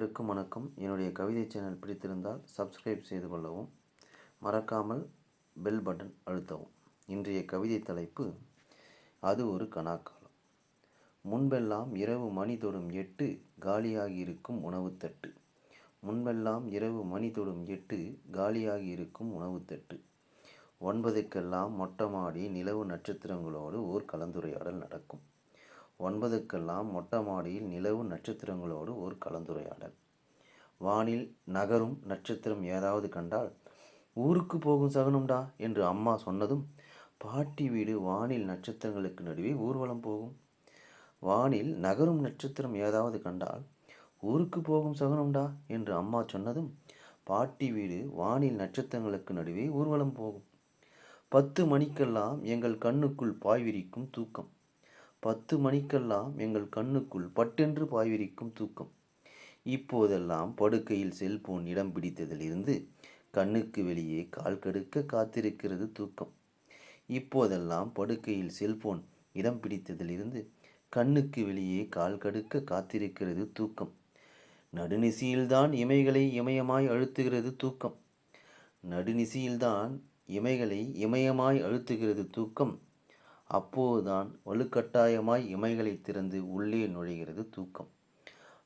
அனைவருக்கும் வணக்கம். என்னுடைய கவிதை சேனல் பிடித்திருந்தால் சப்ஸ்கிரைப் செய்து கொள்ளவும் மறக்காமல் பெல் பட்டன் அழுத்தவும். இன்றைய கவிதை தலைப்பு அது ஒரு கணாக்காலம் முன்பெல்லாம் இரவு மணி தொடும் எட்டு காலியாகி இருக்கும் உணவு தட்டு. முன்பெல்லாம் இரவு மணி தொடும் எட்டு காலியாகி இருக்கும் உணவு தட்டு. ஒன்பதுக்கெல்லாம் மொட்டை மாடி நிலவு நட்சத்திரங்களோடு ஓர் கலந்துரையாடல் நடக்கும். ஒன்பதுக்கெல்லாம் மொட்டை மாடியில் நிலவு நட்சத்திரங்களோடு ஒரு கலந்துரையாடல். வானில் நகரும் நட்சத்திரம் ஏதாவது கண்டால் ஊருக்கு போகும் சகனம்டா என்று அம்மா சொன்னதும் பாட்டி வீடு வானில் நட்சத்திரங்களுக்கு நடுவே ஊர்வலம் போகும். வானில் நகரும் நட்சத்திரம் ஏதாவது கண்டால் ஊருக்கு போகும் சகனம்டா என்று அம்மா சொன்னதும் பாட்டி வீடு வானில் நட்சத்திரங்களுக்கு நடுவே ஊர்வலம் போகும். பத்து மணிக்கெல்லாம் எங்கள் கண்ணுக்குள் பாய்விரிக்கும் தூக்கம். பத்து மணிக்கெல்லாம் எங்கள் கண்ணுக்குள் பட்டென்று பாய்விரிக்கும் தூக்கம். இப்போதெல்லாம் படுக்கையில் செல்போன் இடம் பிடித்ததிலிருந்து கண்ணுக்கு வெளியே கால் கடுக்க காத்திருக்கிறது தூக்கம். இப்போதெல்லாம் படுக்கையில் செல்போன் இடம் பிடித்ததிலிருந்து கண்ணுக்கு வெளியே கால் கடுக்க காத்திருக்கிறது தூக்கம். நடுநிசியில்தான் இமைகளை இமயமாய் அழுத்துகிறது தூக்கம். நடுநிசியில்தான் இமைகளை இமயமாய் அழுத்துகிறது தூக்கம். அப்போதுதான் வலுக்கட்டாயமாய் இமைகளை திறந்து உள்ளே நுழைகிறது தூக்கம்.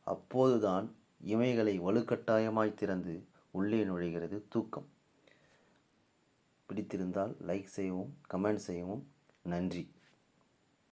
அப்போதுதான் இமைகளை வலுக்கட்டாயமாய் திறந்து உள்ளே நுழைகிறது தூக்கம். பிடித்திருந்தால் லைக் செய்யவும் கமெண்ட் செய்யவும் நன்றி.